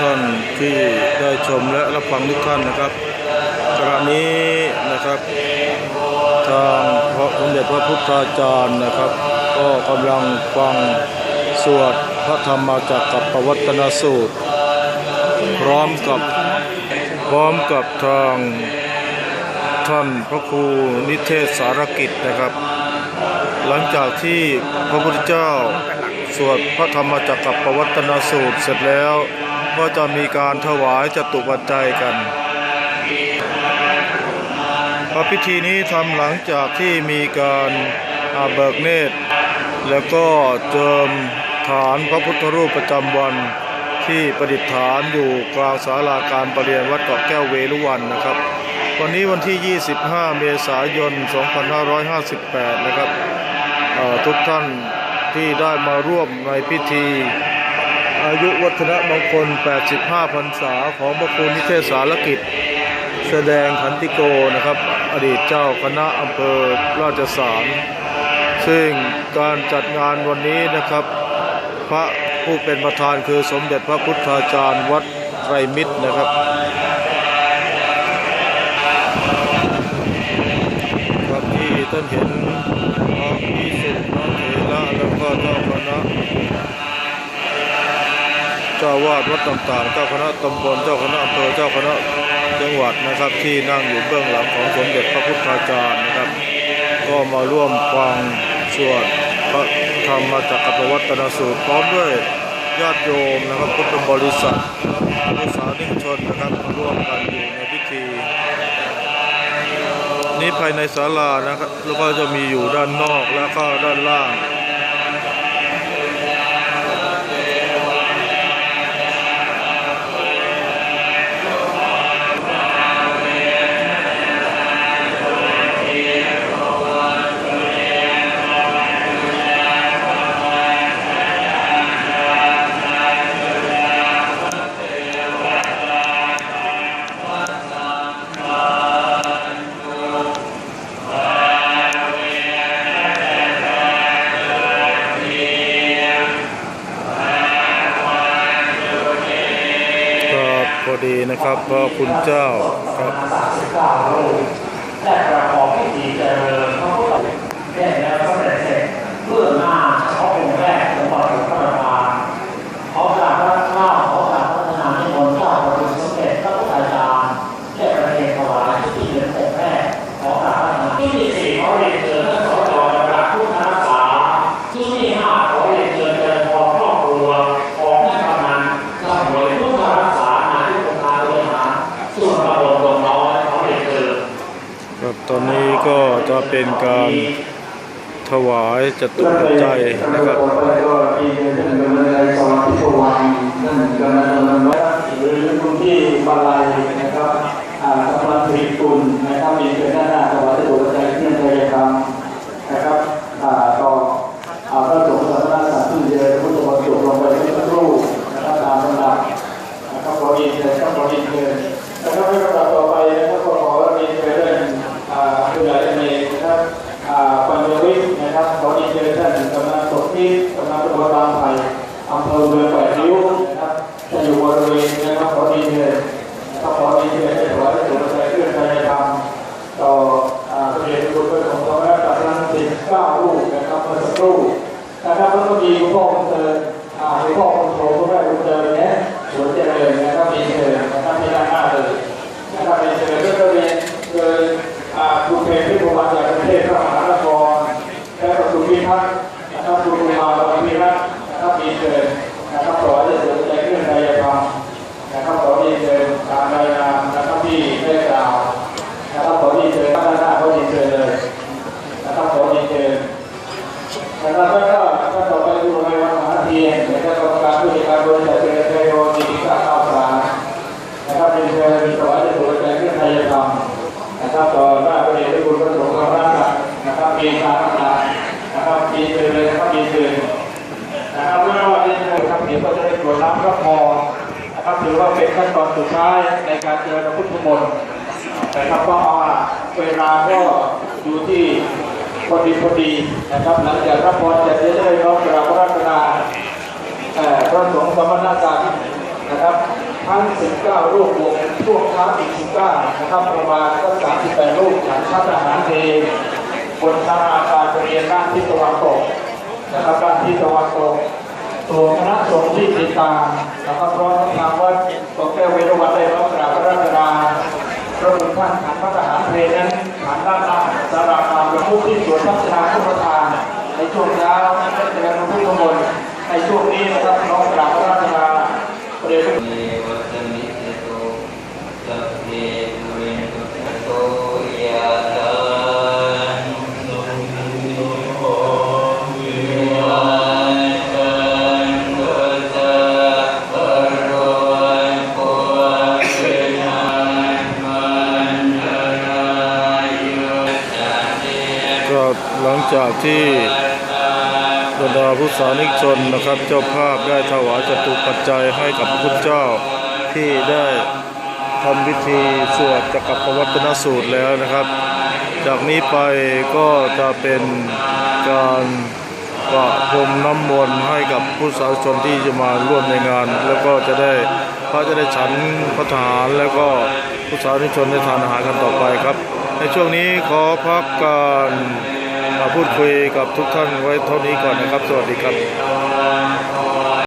ท่านที่ได้ชมและรับฟังทุกท่านนะครับขณะนี้นะครับทางพระสมเด็จพระพุทธาจารย์นะครับ ก็กำลังฟังสวดพระธรรมจักรกับปวัตนสูตร พร้อมกับพร้อมกับทางท่านพระครูนิเทศสารกิจนะครับ หลังจากที่พระพุทธเจ้าสวดพระธรรมจักรกับปวัตนสูตรเสร็จแล้ว ก็จะมีการถวายจตุปัจจัยกันพระพิธีนี้ทำหลังจากที่มีการอาเบิกเนตร แล้วก็เจิมฐานพระพุทธรูปประจำวันที่ประดิษฐานอยู่กลางศาลาการประเรียนวัดเกาะแก้วเวลุวันนะครับ วันนี้วันที่ 25 เมษายน 2558 นะครับทุกท่านที่ได้มาร่วมในพิธี อายุวัฒนมงคล 85 พรรษาของพระครูนิเทศสารกิจ แสดงขันติโกนะครับ อดีตเจ้าคณะอำเภอราชสารซึ่งการจัดงานวันนี้นะครับ พระผู้เป็นประธานคือสมเด็จพระพุทธาจารย์วัดไตรมิตรนะครับครับที่ท่านเห็นพระพิสุพระเถระแล้วก็เจ้าคณะเจ้าวาดวัดต่างๆ เจ้าคณะตำบลเจ้าคณะอำเภอเจ้าคณะจังหวัดนะครับ ที่นั่งอยู่เบื้องหลังของสมเด็จพระพุทธาจารย์นะครับ ก็มาร่วมฟังสวดพระธรรมจักรวัตนสูตรพร้อมด้วยญาติโยมนะครับพุทธบริษัทพุทธสานิชนนะครับมาร่วมกันอยู่ในพิธี นี่ภายในศาลานะครับแล้วก็จะมีอยู่ด้านนอกแล้วก็ด้านล่าง ดีนะครับพระคุณเจ้าครับ ตอนนี้ก็จะเป็นการถวายจตุปัจจัยนะครับ บางไผ่อำเภอเมืองแปดริ้วนะครับจะอยู่บริเวณนะครับขอดีเชิญนะครับขอดีเชิญให้ถวายพระสุรใจเครื่องใจธรรมต่ออ่าพระเดชพระคุณพระสงฆ์สมณศักดิ์ทั้งสิบเก้ารูปนะครับเมื่อสักครู่นะครับแล้วก็มีหลวงพ่อคุณเตินอ่าหลวงพ่อคุณโถพระแม่คุณเตินเนี่ยสวนเจริญนะครับมีเชิญนะครับมีด้านหน้าเลยนะครับเป็นเชิญเรื่องเรียนโดยอ่าคุณเพลที่ผมมาจากประเทศพระ นะครับเป็นเชิญถวายจะตัวแทนขึ้นไทยธรรมนะครับต่อหน้าพระเดชพระคุณพระสงฆ์พระราชนะครับมีการประนะครับมีเชิญเลยนะครับมีเชิญนะครับเมื่อวันนี้นะครับเดี๋ยวก็จะได้ตรวจน้ำพระพรนะครับถือว่าเป็นขั้นตอนสุดท้ายในการเจริญพระพุทธมนต์นะครับก็เอาละเวลาก็อยู่ที่พอดีพอดีนะครับหลังจากรับพรจะได้น้อมกราบพระราชนาเออพระสงฆ์สมณศักดิ์ นะครับทั้ง 19 รูปบวกช่วงเช้าอีก 19 นะครับ ประมาณก็ 38 รูปฉันพัฒหารเพลงบนศาลาการประเรียนด้านทิศตะวันตกนะครับด้านทิศตะวันตกส่วคณะสงฆ์ที่ติดตามนะครับพร้อมทางวัดตกแก้วเวรวันได้รับกราบพระราชทาพระคุณท่านขันพระทหารเพลนั้นฐานด้านหน้าสาราการประมุขที่สวนพัฒนาพุทธทานในช่วงเช้า จากที่บรรดาผู้สานิกชนนะครับ เจ้าภาพได้ถวายจตุปัจจัยให้กับพระพุทธเจ้าที่ได้ทำพิธีสวดจักรพวัตนสูตรแล้วนะครับ จากนี้ไปก็จะเป็นการประพรมน้ำมนต์ให้กับผู้สาธุชนที่จะมาร่วมในงาน แล้วก็จะได้พระจะได้ฉันพระทหารแล้วก็ผู้สาธุชนได้ทานอาหารกันต่อไปครับ ในช่วงนี้ขอพักการ มาพูดคุยกับทุกท่านไว้เท่านี้ก่อนนะครับ สวัสดีครับ